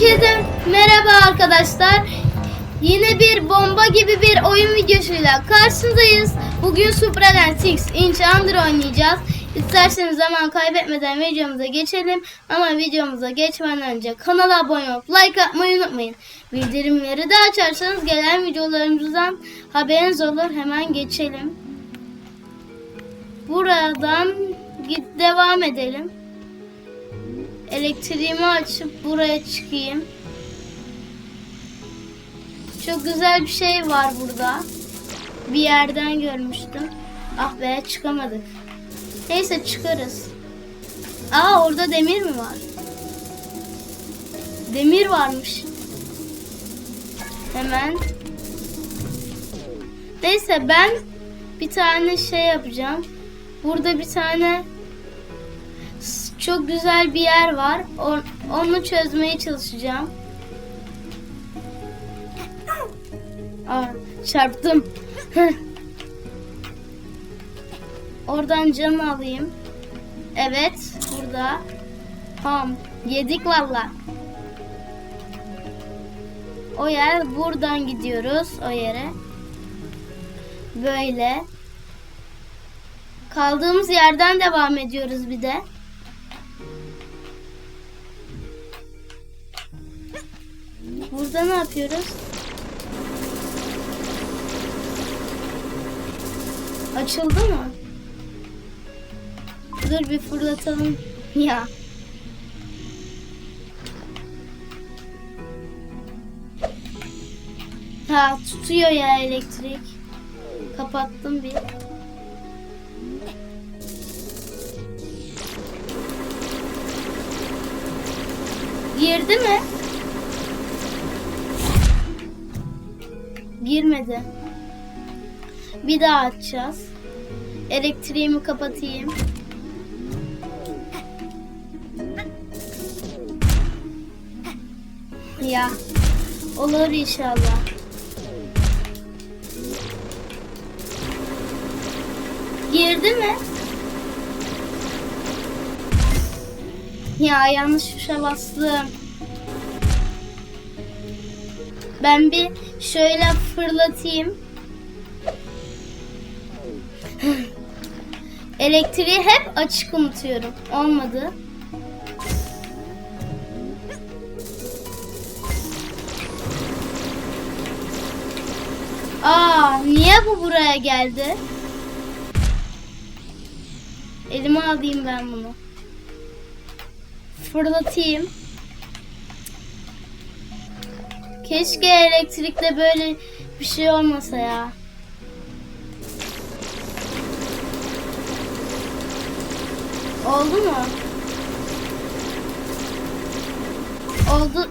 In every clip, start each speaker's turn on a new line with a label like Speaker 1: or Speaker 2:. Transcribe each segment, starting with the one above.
Speaker 1: Herkese merhaba arkadaşlar. Yine bir bomba gibi bir oyun videosuyla karşınızdayız. Bugün Supraland X Inch Under oynayacağız. İsterseniz zaman kaybetmeden videomuza geçelim. Ama videomuza geçmeden önce kanala abone olup like atmayı unutmayın. Bildirimleri de açarsanız gelen videolarımızdan haberiniz olur. Hemen geçelim. Buradan git devam edelim. Elektriğimi açıp buraya çıkayım. Çok güzel bir şey var burada. Bir yerden görmüştüm. Ah be çıkamadık. Neyse çıkarız. Aa orada demir mi var? Demir varmış. Hemen. Neyse ben bir tane şey yapacağım. Burada bir tane çok güzel bir yer var. Onu çözmeye çalışacağım. Aa, çarptım. Oradan can alayım. Evet, burada. Tamam, yedik valla. O yer buradan gidiyoruz o yere. Böyle. Kaldığımız yerden devam ediyoruz bir de. Burada ne yapıyoruz? Açıldı mı? Dur bir fırlatalım. Ya. Ha tutuyor ya elektrik. Kapattım bir. Girdi mi? Girmedi. Bir daha açacağız. Elektriğimi kapatayım. Ya. Olur inşallah. Girdi mi? Ya yanlış tuşa bastım. Ben bir şöyle fırlatayım. Elektriği hep açık unutuyorum. Olmadı. Aa, niye bu buraya geldi? Elime alayım ben bunu. Fırlatayım. Keşke elektrikte böyle bir şey olmasa ya. Oldu mu? Oldu.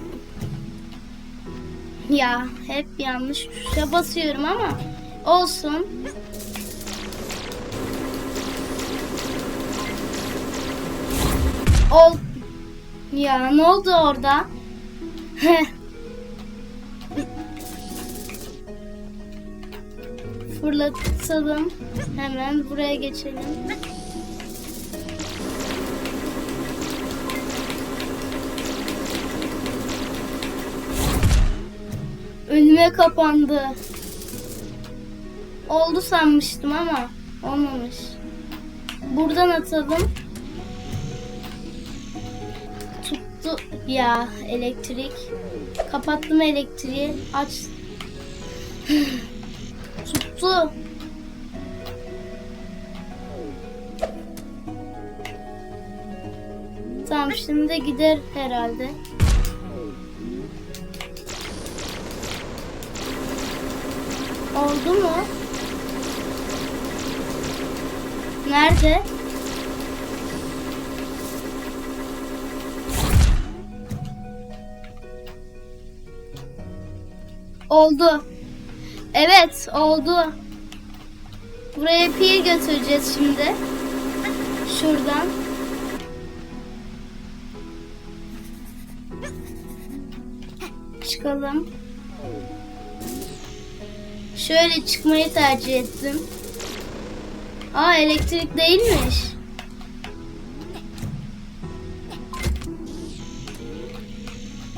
Speaker 1: Ya hep yanlış tuşa basıyorum ama olsun. Ol. Ya ne oldu orada? Fırlatalım. Hemen buraya geçelim. Önüme kapandı. Oldu sanmıştım ama olmamış. Buradan atalım. Tuttu ya elektrik. Kapattım elektriği. Aç. Tuttu. Tamam şimdi gider herhalde. Oldu mu? Nerede? Oldu. Evet, oldu. Buraya pil götüreceğiz şimdi. Şuradan. Çıkalım. Şöyle çıkmayı tercih ettim. Aa elektrik değilmiş.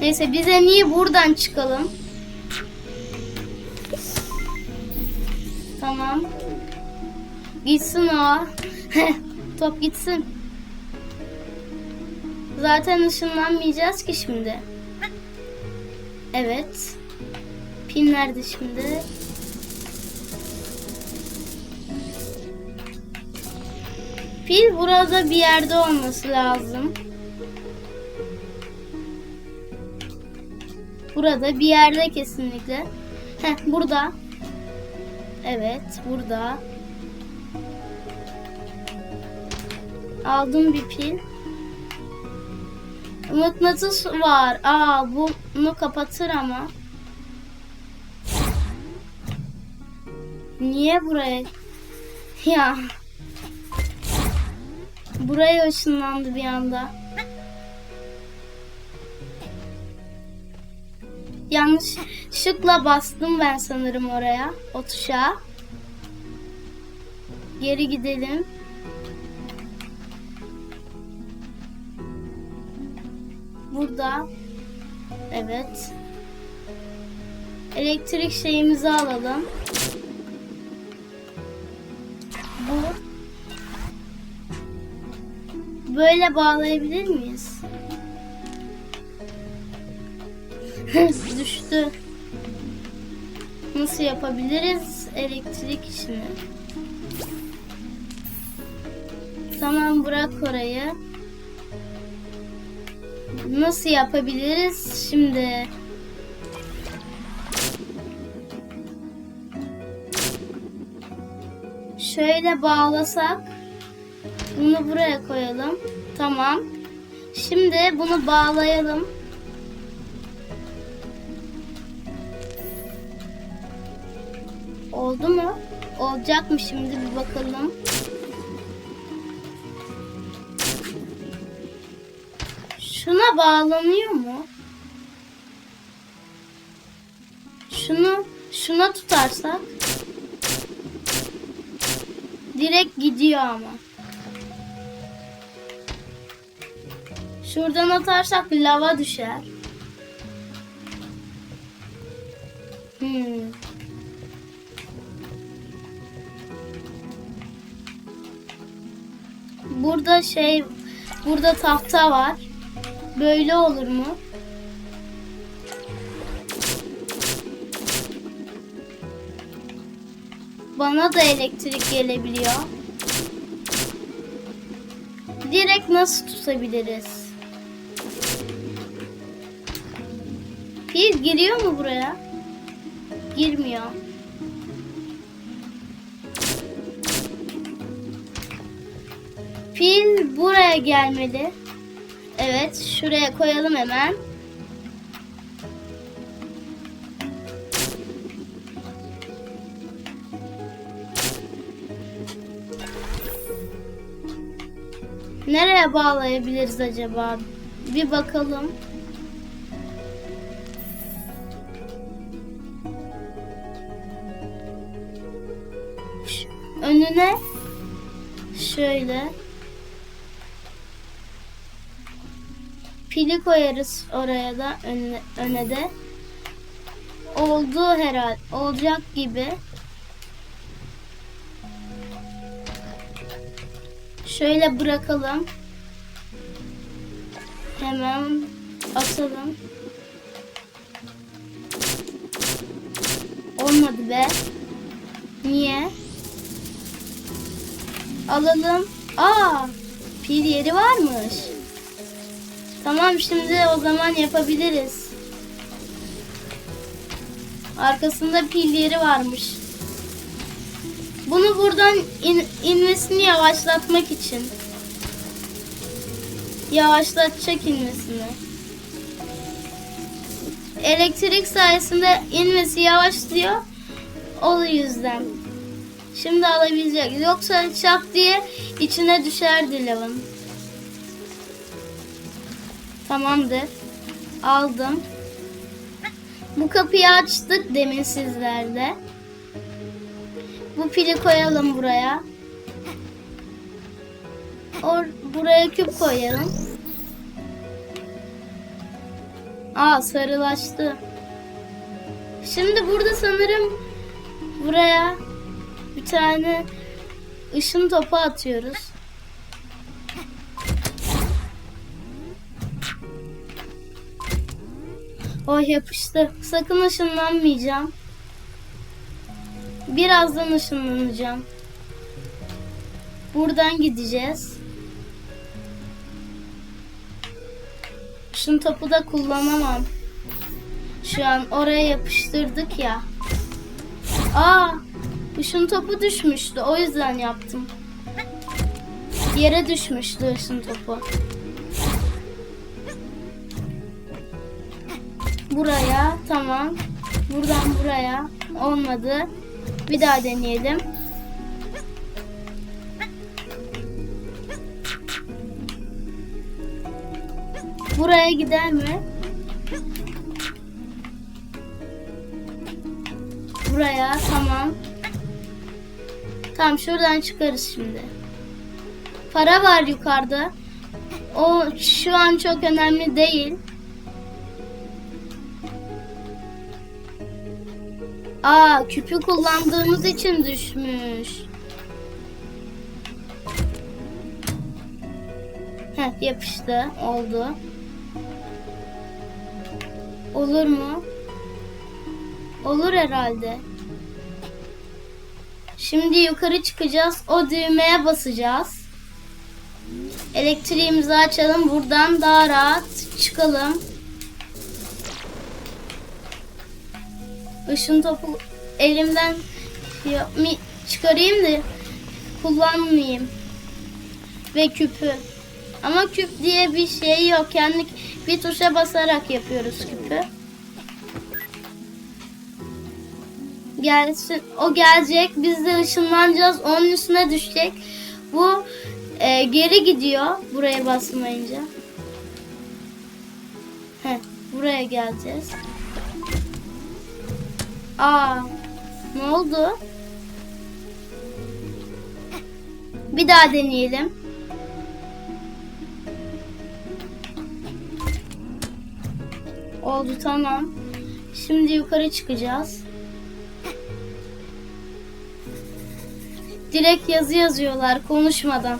Speaker 1: Neyse bize niye buradan çıkalım? Tamam. Gitsin o. Top gitsin. Zaten ışınlanmayacağız ki şimdi. Evet. Pin nerede şimdi? Pil burada bir yerde olması lazım. Burada bir yerde kesinlikle. Heh burada. Evet burada. Aldım bir pil. Mıknatıs var. Aa bunu kapatır ama. Niye buraya? Ya. Buraya ışınlandı bir anda. Yanlışlıkla bastım ben sanırım oraya. O tuşa. Geri gidelim. Burada. Evet. Elektrik şeyimizi alalım. Bu. Böyle bağlayabilir miyiz? Düştü. Nasıl yapabiliriz elektrik işini? Tamam bırak orayı. Nasıl yapabiliriz şimdi? Şöyle bağlasak. Bunu buraya koyalım. Tamam. Şimdi bunu bağlayalım. Oldu mu? Olacak mı şimdi bir bakalım. Şuna bağlanıyor mu? Şunu şuna tutarsak direkt gidiyor ama. Şuradan atarsak lava düşer. Hmm. Burada şey, burada tahta var. Böyle olur mu? Bana da elektrik gelebiliyor. Direkt nasıl tutabiliriz? Pil giriyor mu buraya? Girmiyor. Pil buraya gelmeli. Evet, şuraya koyalım hemen. Nereye bağlayabiliriz acaba? Bir bakalım. Önüne şöyle pili koyarız oraya da önüne, öne de. Oldu herhalde. Olacak gibi. Şöyle bırakalım. Hemen atalım. Olmadı be. Niye? Alalım. Aa, pil yeri varmış. Tamam şimdi o zaman yapabiliriz. Arkasında pil yeri varmış. Bunu buradan in, inmesini yavaşlatmak için. Yavaşlatacak inmesini. Elektrik sayesinde inmesi yavaşlıyor. O yüzden. Şimdi alabilecek. Yoksa çap diye içine düşerdi lavın. Tamamdır. Aldım. Bu kapıyı açtık demin sizlerle. Bu pili koyalım buraya. Or buraya küp koyalım. Aa sarılaştı. Şimdi burada sanırım buraya bir tane ışın topu atıyoruz. Oy yapıştı. Sakın ışınlanmayacağım. Birazdan ışınlanacağım. Buradan gideceğiz. Işın topu da kullanamam. Şu an oraya yapıştırdık ya. Aa, ışın topu düşmüştü. O yüzden yaptım. Yere düşmüştü ışın topu. Buraya tamam. Buradan buraya olmadı. Bir daha deneyelim. Buraya gider mi? Buraya tamam. Tamam şuradan çıkarız şimdi. Para var yukarıda. O şu an çok önemli değil. Aa küpü kullandığımız için düşmüş. Heh yapıştı. Oldu. Olur mu? Olur herhalde. Şimdi yukarı çıkacağız. O düğmeye basacağız. Elektriğimizi açalım. Buradan daha rahat çıkalım. Işın topu elimden mi- çıkarayım da kullanmayayım. Ve küpü. Ama küp diye bir şey yok. Yani bir tuşa basarak yapıyoruz küpü. Gelsin, o gelecek. Biz de ışınlanacağız. Onun üstüne düşecek. Bu e, geri gidiyor buraya basmayınca. Heh, buraya geleceğiz. Aa, ne oldu? Bir daha deneyelim. Oldu tamam. Şimdi yukarı çıkacağız. Direkt yazı yazıyorlar konuşmadan.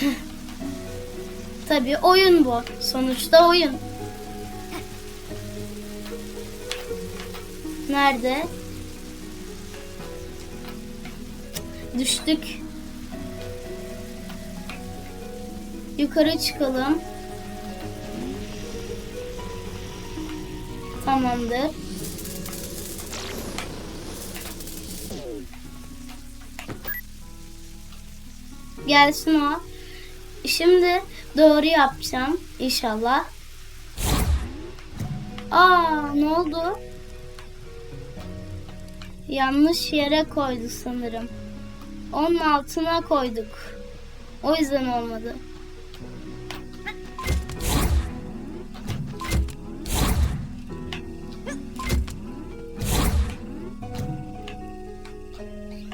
Speaker 1: Tabii oyun bu. Sonuçta oyun. Nerede? Düştük. Yukarı çıkalım. Tamamdır. Gelsin o. Şimdi doğru yapacağım inşallah. Aa ne oldu? Yanlış yere koydu sanırım. Onun altına koyduk. O yüzden olmadı.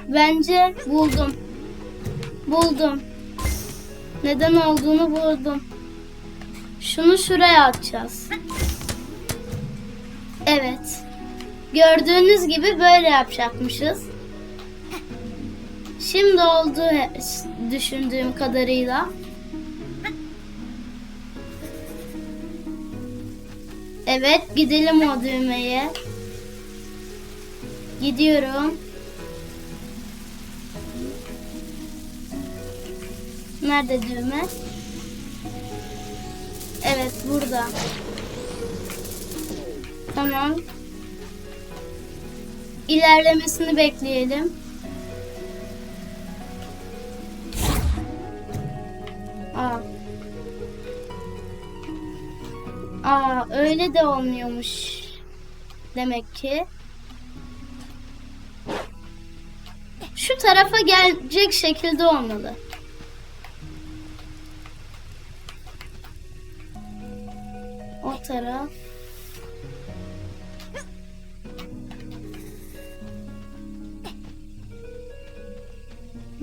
Speaker 1: Bence buldum. Buldum. Neden olduğunu buldum. Şunu şuraya atacağız. Evet. Gördüğünüz gibi böyle yapacakmışız. Şimdi oldu düşündüğüm kadarıyla. Evet gidelim o düğmeye. Gidiyorum. Nerede düğme? Evet burada. Tamam. İlerlemesini bekleyelim. Aa. Aa öyle de olmuyormuş. Demek ki. Şu tarafa gelecek şekilde olmalı. O taraf.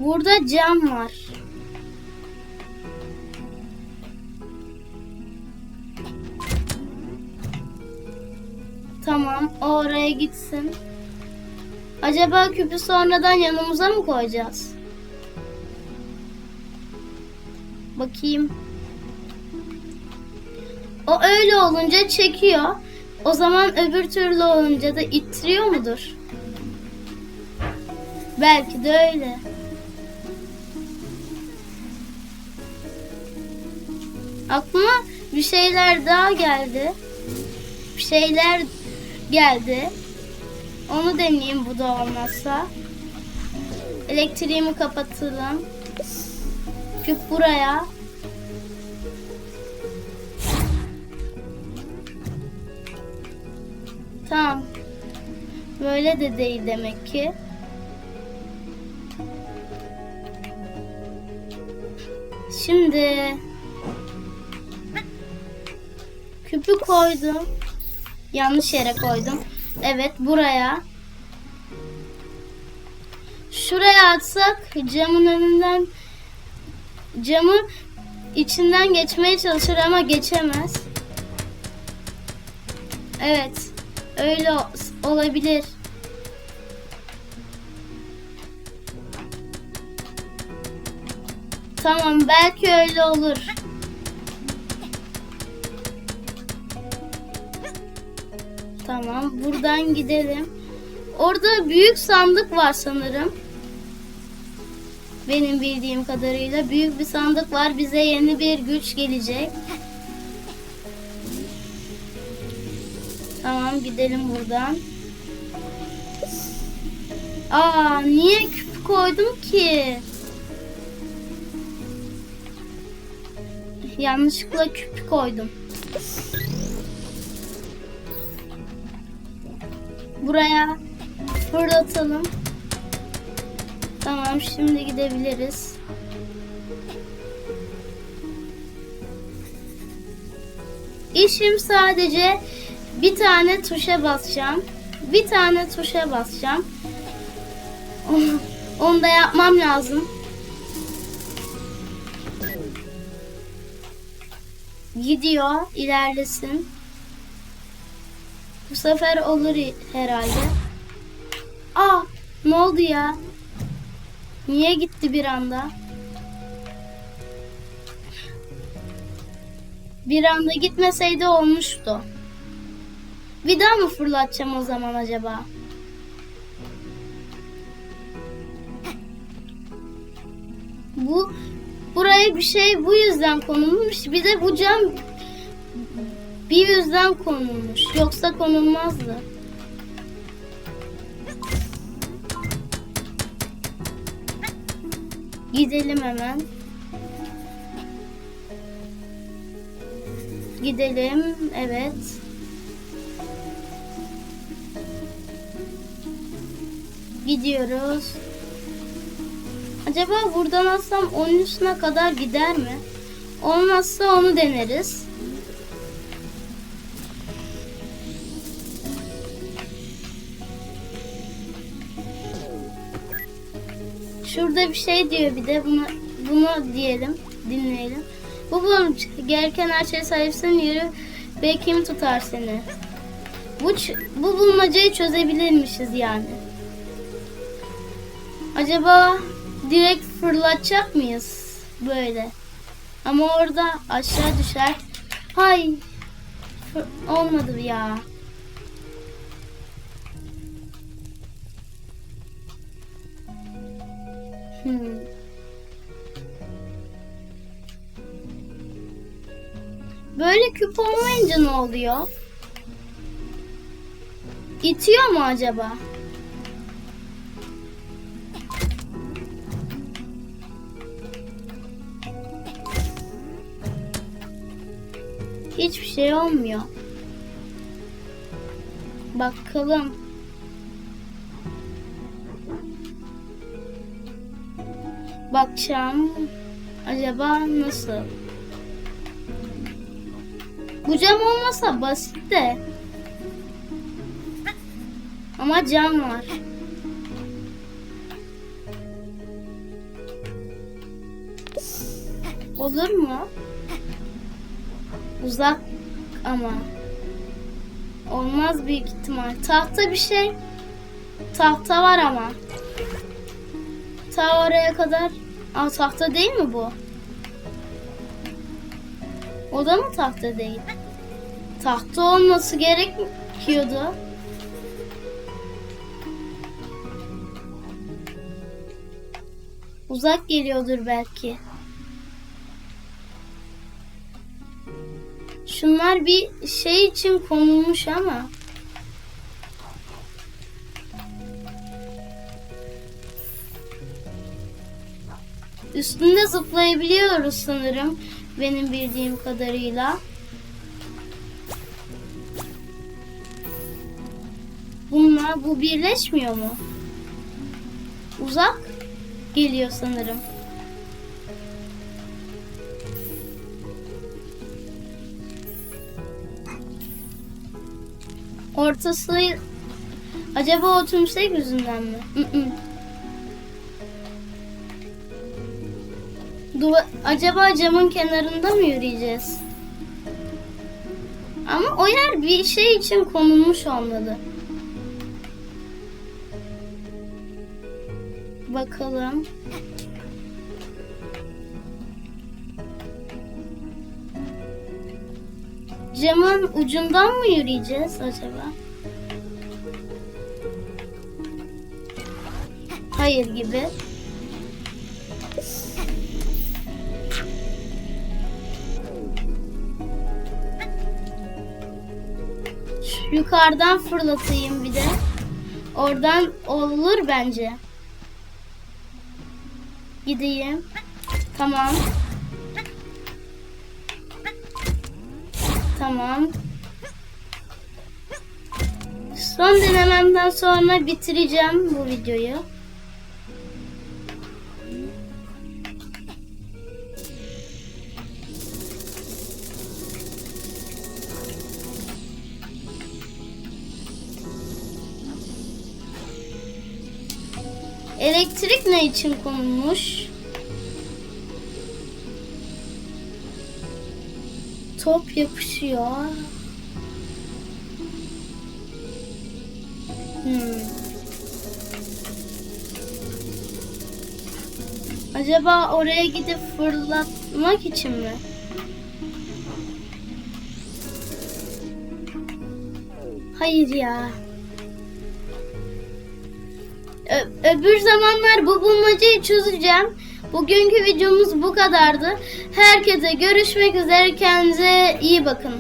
Speaker 1: Burada cam var. Tamam o oraya gitsin. Acaba küpü sonradan yanımıza mı koyacağız? Bakayım. O öyle olunca çekiyor. O zaman öbür türlü olunca da ittiriyor mudur? Belki de öyle. Aklıma bir şeyler daha geldi. Bir şeyler geldi. Onu deneyeyim bu da olmazsa. Elektriğimi kapatalım. Küp buraya. Tamam. Böyle de değil demek ki. Şimdi küpü koydum. Yanlış yere koydum. Evet buraya. Şuraya atsak camın önünden camı içinden geçmeye çalışır ama geçemez. Evet. Öyle olabilir. Tamam belki öyle olur. Tamam buradan gidelim. Orada büyük sandık var sanırım. Benim bildiğim kadarıyla büyük bir sandık var. Bize yeni bir güç gelecek. Tamam gidelim buradan. Aa niye küp koydum ki? Yanlışlıkla küp koydum. Buraya fırlatalım. Tamam şimdi gidebiliriz. İşim sadece bir tane tuşa basacağım. Bir tane tuşa basacağım. Onu, onu da yapmam lazım. Gidiyor, ilerlesin. Bu sefer olur herhalde. Aa, ne oldu ya? Niye gitti bir anda? Bir anda gitmeseydi olmuştu. Daha mı fırlatacağım o zaman acaba? Bu buraya bir şey bu yüzden konulmuş. Bir de bu cam bir yüzden konulmuş. Yoksa konulmazdı. Gidelim hemen. Gidelim. Evet. Gidiyoruz. Acaba buradan alsam onun üstüne kadar gider mi? Olmazsa onu deneriz. Şurada bir şey diyor bir de bunu bunu diyelim, dinleyelim. Bu bulmuş gereken her şeye sahipsin yürü ve kim tutar seni? Bu, bu bulmacayı çözebilirmişiz yani. Acaba direkt fırlatacak mıyız böyle? Ama orada aşağı düşer. Hay olmadı ya. Hmm. Böyle küp olmayınca ne oluyor? İtiyor mu acaba? Hiçbir şey olmuyor. Bakalım. Bakacağım. Acaba nasıl? Bu cam olmasa basit de. Ama cam var. Olur mu? Uzak ama. Olmaz büyük ihtimal. Tahta bir şey. Tahta var ama. Ta oraya kadar. Aa tahta değil mi bu? O da mı tahta değil? Tahta olması gerekiyordu. Uzak geliyordur belki. Şunlar bir şey için konulmuş ama. Üstünde zıplayabiliyoruz sanırım. Benim bildiğim kadarıyla. Bunlar bu birleşmiyor mu? Uzak geliyor sanırım. Ortası acaba o yüzünden mi? Duva- acaba camın kenarında mı yürüyeceğiz? Ama o yer bir şey için konulmuş olmalı. Bakalım. Camın ucundan mı yürüyeceğiz acaba? Hayır gibi. Yukarıdan fırlatayım bir de. Oradan olur bence. Gideyim. Tamam. Tamam. Son denememden sonra bitireceğim bu videoyu. Elektrik ne için konulmuş? Top yapışıyor. Hmm. Acaba oraya gidip fırlatmak için mi? Hayır ya. Ö- öbür zamanlar bu bulmacayı çözeceğim. Bugünkü videomuz bu kadardı. Herkese görüşmek üzere. Kendinize iyi bakın.